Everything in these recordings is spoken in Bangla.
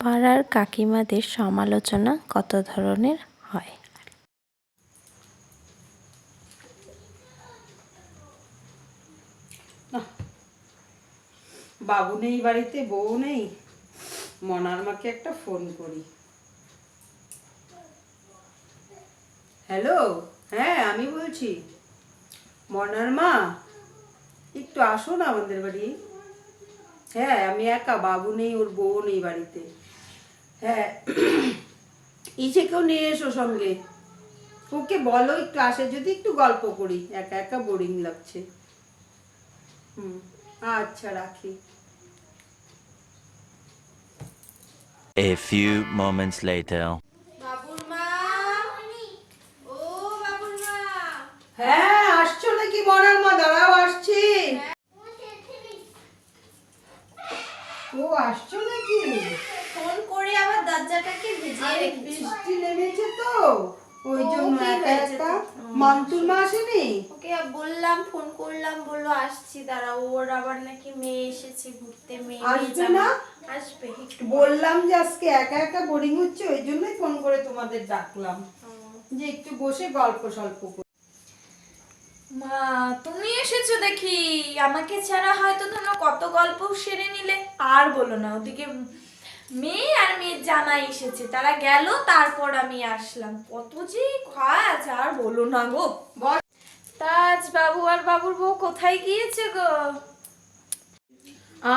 পাড়ার কাকিমাদের সমালোচনা কত ধরনের হয়? বাবু নেই বাড়িতে, বউ নেই। মনার মাকে একটা ফোন করি। হ্যালো হ্যাঁ আমি বলছি, মনার মা, একটু আসো না আমাদের বাড়ি। হ্যাঁ আমি একা, বাবু নেই, ওর বউ নেই বাড়িতে। হ্যাঁ। ইসেকেও নিয়ে এসো সঙ্গে। ওকে বলো একটু আসে যদি একটু গল্প করি। একা একা বোরিং লাগছে। হুম আচ্ছা রাখি। A few moments later. বাবুর মা। ও বাবুর মা। হ্যাঁ আসছো নাকি মনার মা? দাঁড়াও আসছি। ও আসছো? বৃষ্টি নেমেছে তো। ওই জন্য একা একা মান্তুর মা আসেনি? ওকে বললাম ফোন করলাম বলল আসছি দাঁড়া ওর আবার নাকি মেয়ে এসেছে ঘুরতে মেয়ে আসবে না? আসবে বললাম যে আজকে একা একা বোরিং হচ্ছে ওই জন্যই ফোন করে তোমাদের ডাকলাম। যে একটু বসে গল্প সল্প করি। মা তুমি এসেছ দেখি। আমাকে ছাড়া হয়তো তোমরা কত গল্প সেরে নিলে। আর বলো না ওদিকে মেয়ে আর মেয়ের জামাই এসেছে। তারা গেল তারপর আমি আসলাম। কত যে কাজ আর বলো না গো। তাজ বাবু আর বাবুর বউ কোথায় গিয়েছে গো?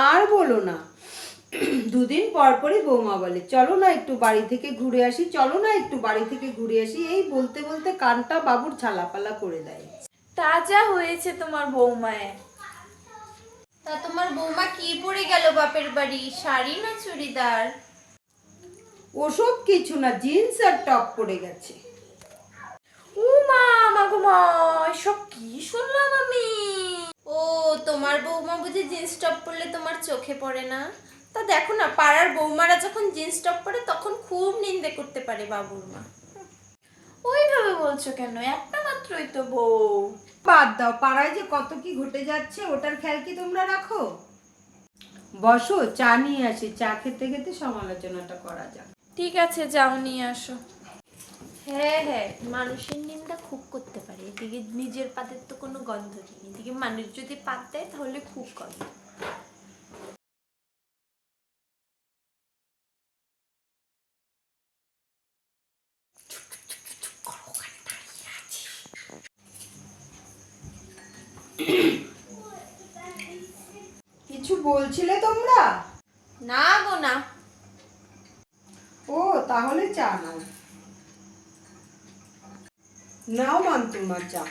আর বলো না। দুদিন পর পরই বৌমা বলে চলো না একটু বাড়ি থেকে ঘুরে আসি চলো না একটু বাড়ি থেকে ঘুরে আসি। এই বলতে বলতে কানটা বাবুর ছালাপালা করে দেয়। তাজা হয়েছে তোমার বৌমায় তা তোমার বৌমা কি পরে গেল বাপের বাড়ি? শাড়ি না চুড়িদার? ওসব কিছু না জিন্স আর টপ পরে গেছে। ও মা মাগো মা এসব কি শুনলাম আমি? ও তোমার বৌমা বুঝি জিন্স টপ পরলে তোমার চোখে পড়ে না? তা দেখো না পাড়ার বৌমারা যখন জিন্স টপ পরে তখন খুব নিন্দে করতে পারে বাবুর মা। ওইভাবে বলছো কেন? একটা মাত্রই তো বউ। বাদ দাও পাড়ায় যে কত কি ঘটে যাচ্ছে ওটার খেয়াল কি তোমরা রাখো? বসো চা নিয়ে আসি চা খেতে খেতে সমালোচনাটা করা যাক। ঠিক আছে যাও নিয়ে আসো। হ্যাঁ হ্যাঁ মানুষের নিন্দা খুব করতে পারে। এদিকে নিজের পাতের তো কোনো গন্ধ নেই। এদিকে মানুষ যদি পাত দেয় তাহলে খুব গন্ধ। কিছু বলছিলে তোমরা? না গো না। ও তাহলে চা নাও। নাও মান্তুমা চা।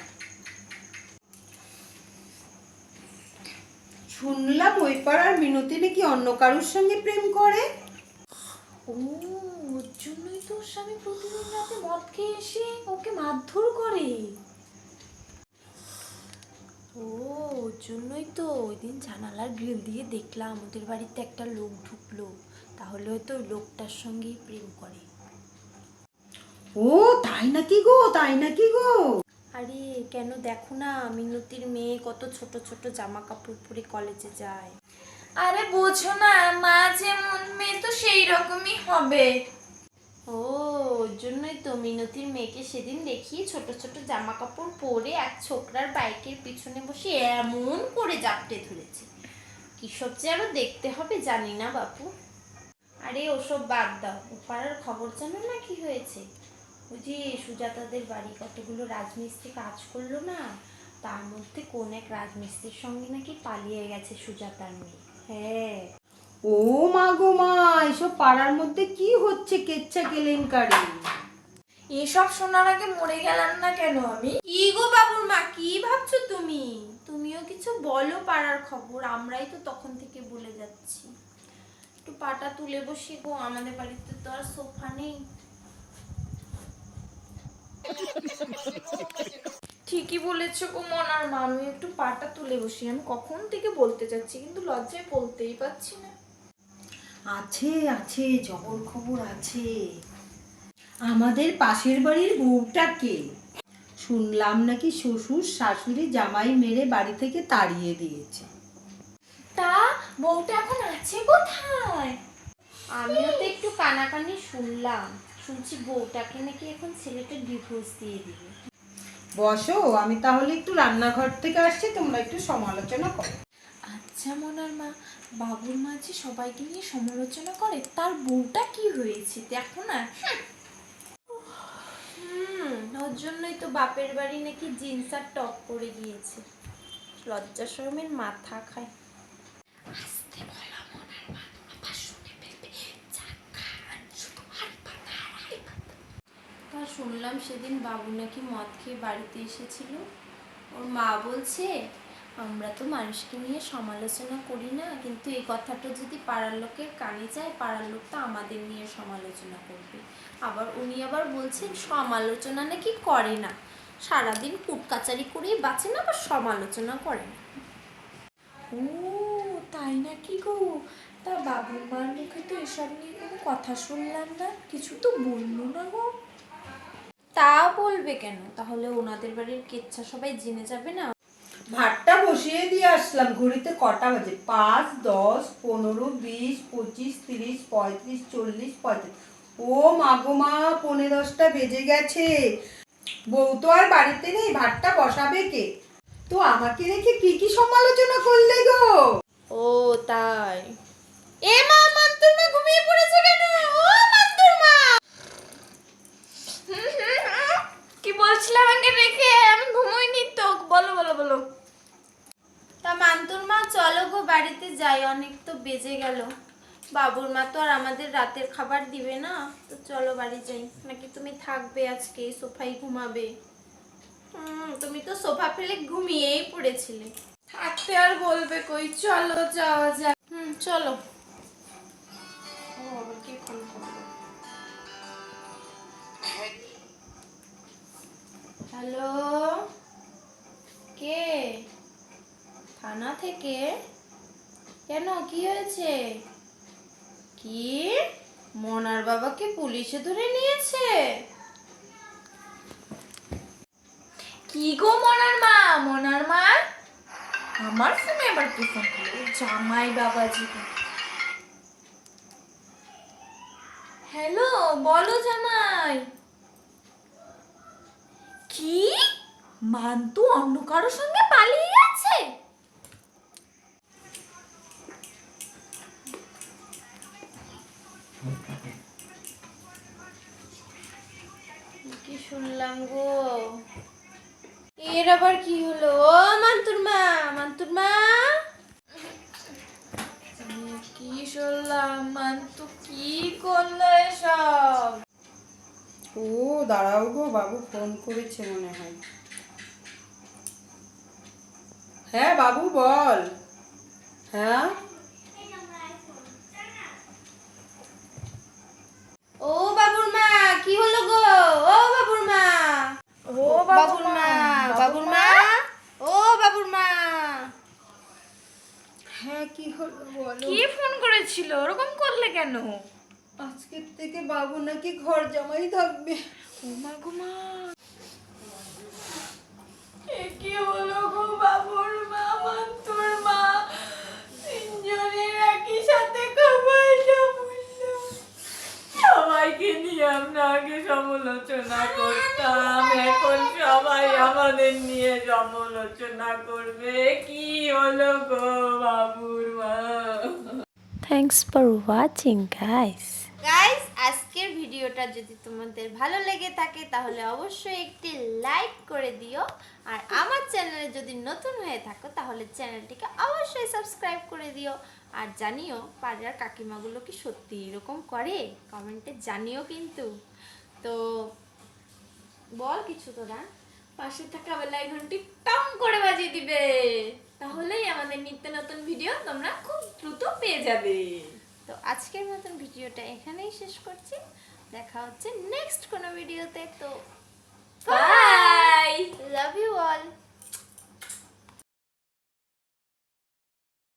শুনলাম ওই পাড়ার মিনতি নাকি অন্য কারোর সঙ্গে প্রেম করে? ও ওর জন্যই তো স্বামী প্রতিদিন রাতে মদ খেয়ে এসে ওকে মারধর করে। ও ওর জন্যই তো ওই দিন জানালার গ্রিল দিয়ে দেখলাম ওদের বাড়িতে একটা লোক ঢুকলো। তাহলে হয়তো লোকটার সঙ্গেই প্রেম করে। ও তাই নাকি গো তাই নাকি গো? আরে কেন দেখো না মিনতির মেয়ে কত ছোট ছোট জামা কাপড় পরে কলেজে যায়। আরে বোঝো না মা যেমন মেয়ে তো সেই রকমই হবে। ও জন্যই তো মিনতির মেয়েকে সেদিন দেখি ছোট ছোট জামা কাপড় পরে এক ছোকরার বাইকের পিছনে বসে এমন করে জাপটে ধরেছে। যে আরও দেখতে হবে জানি না বাপু। আরে ওসব বাদ দাও পাড়ার খবর জানো না কি হয়েছে? ওই যে সুজাতাদের বাড়ি কতগুলো রাজমিস্ত্রি কাজ করল না, তার মধ্যে কোন এক রাজমিস্ত্রির সঙ্গে নাকি পালিয়ে গেছে সুজাতার মেয়ে। হ্যাঁ। ও মা গো পাড়ার মধ্যে কি হচ্ছে কেচ্ছা কেলেঙ্কারি এসব শোনার আগে মরে গেলাম না কেন আমি? কি গো বাবুর মা কি ভাবছ তুমি? তুমিও কিছু বলো পাড়ার খবর আমরাই তো তখন থেকে বলে যাচ্ছি। একটু পাটা তুলে বসি গো আমাদের বাড়িতে তো আর সোফা নেই। ঠিকই বলেছ গো মনার মা আমি একটু পাটা তুলে বসি। আমি কখন থেকে বলতে চাচ্ছি কিন্তু লজ্জায় বলতেই পারছি না। আছে আছে জবর খবর আছে। আমাদের পাশের বাড়ির বউটাকে শুনলাম নাকি শ্বশুর শাশুড়ি জামাই মেরে বাড়ি থেকে তাড়িয়ে দিয়েছে। তা বউটা এখন আছে কোথায়? আমিও তো একটু কানাকানি শুনলাম। শুনছি বউটাকে নাকি এখন ছেলেটা ডিভোর্স দিয়ে দিবে। বসো আমি তাহলে একটু রান্নাঘর থেকে আসছি তোমরা একটু সমালোচনা করো। মনার মা বাবুর মা যে সবাইকে নিয়ে সমালোচনা করে তার বউটা কি হয়েছে? দেখো না। ওর জন্যই তো বাপের বাড়ি নাকি জিন্স আর টপ পরে গিয়েছে। লজ্জা শরমের মাথা খায়। তা শুনলাম সেদিন বাবু নাকি মদ খেয়ে বাড়িতে এসেছিল। ওর মা বলছে আমরা তো মানুষকে নিয়ে সমালোচনা করি না কিন্তু এই কথাটা যদি পাড়ার লোকের কানে যায় পাড়ার লোক তো আমাদের নিয়ে সমালোচনা করবে। আবার উনি আবার বলছেন সমালোচনা নাকি করে না। সারাদিন কুটকাচারি করেই বাঁচে না আবার সমালোচনা করে না। ও তাই নাকি গো? তা বাবুর মার মুখে তো এসব নিয়ে কোনো কথা শুনলাম না কিছু তো বলল না গো। তা বলবে কেন? তাহলে ওনাদের বাড়ির কেচ্ছা সবাই জেনে যাবে না ভাতটা বসিয়ে দিয়ে আসলাম, ঘড়িতে কটা বাজে? পাঁচ, দশ, পনেরো, বিশ, পঁচিশ, তিরিশ, পঁয়ত্রিশ, চল্লিশ পঁয়ত্রিশ ও মাগো মা পনেরো দশটা বেজে গেছে। বউ তো আর বাড়িতে নেই, ভাতটা বসাবে কে? তো আমাকে রেখে কি কি সমালোচনা করলে গো? ও তাই। এ মা, মান্তুর মা ঘুমিয়ে পড়েছে কেন? ও মান্তুর মা! কি বলছিলাম আমাকে রেখে? আমি ঘুমোইনি তো। বলো বলো বলো। তা মান্তুর মা, চলো গো বাড়িতে যাই, অনেক তো বেজে গেল। বাবুর মা তো আর আমাদের রাতের খাবার দিবে না। তো চলো বাড়ি যাই। নাকি তুমি থাকবে আজকে, সোফায় ঘুমাবে? তুমি তো সোফা ফেলে ঘুমিয়েই পড়েছিলে। থাকতে আর বলবে কই, চলো যাওয়া যাক। হুম, চলো। হ্যালো? কে? থানা থেকে? কেন? কি হয়েছে? কি? মনার বাবাকে পুলিশে ধরে নিয়েছে? কি গো মনার মা? মনার মা? আমার ফোনে আবার কি ফোন জামাই বাবাজি হ্যালো, বলো জামাই। কি? মান্তু অন্য কারোর সঙ্গে আবার কি হলো? ও মান্তুর মা মান্তুর মা। কি শুনলাম? মান্তু কি করল এসব? ও দাঁড়াও গো বাবু ফোন করেছে মনে হয়। হ্যাঁ বাবু বল। হ্যাঁ? ও বাবুর মা কি হলো? বাবুর মা। বাবুর মা? ও বাবুর মা। হ্যাঁ কি হলো বলো? কি ফোন করেছিল? ওরকম করলে কেন? আজকের থেকে বাবু নাকি ঘর জামাই থাকবে। ওমা গোমা এ কি হলো গো বাবুর মা? মান্তুর মা। সবাইকে নিয়ে আমরা আগে সমালোচনা করতাম। এখন সবাই আমাদের নিয়ে সমালোচনা করবে। কি হলো গো বাবুর মা? Thanks for watching, guys. Guys আজকের ভিডিওটা যদি তোমাদের ভালো লেগে থাকে তাহলে অবশ্যই একটি লাইক করে দিও। আর আমার চ্যানেলে যদি নতুন হয়ে থাকো তাহলে চ্যানেলটিকে অবশ্যই সাবস্ক্রাইব করে দিও। আর জানিও পাড়ার কাকিমাগুলো কি সত্যি এরকম করে? কমেন্টে জানিও কিন্তু। তো বল কিছু তোরা। পাশে থাকা বেলায় ঘন্টি টং করে বাজিয়ে দিবে। তাহলেই আমাদের নিত্য নতুন ভিডিও তোমরা খুব দ্রুত পেয়ে যাবে। তো আজকের মতন ভিডিওটা এখানেই শেষ করছি। দেখা হচ্ছে নেক্সট কোনো ভিডিওতে। তো বাই লাভ ইউ অল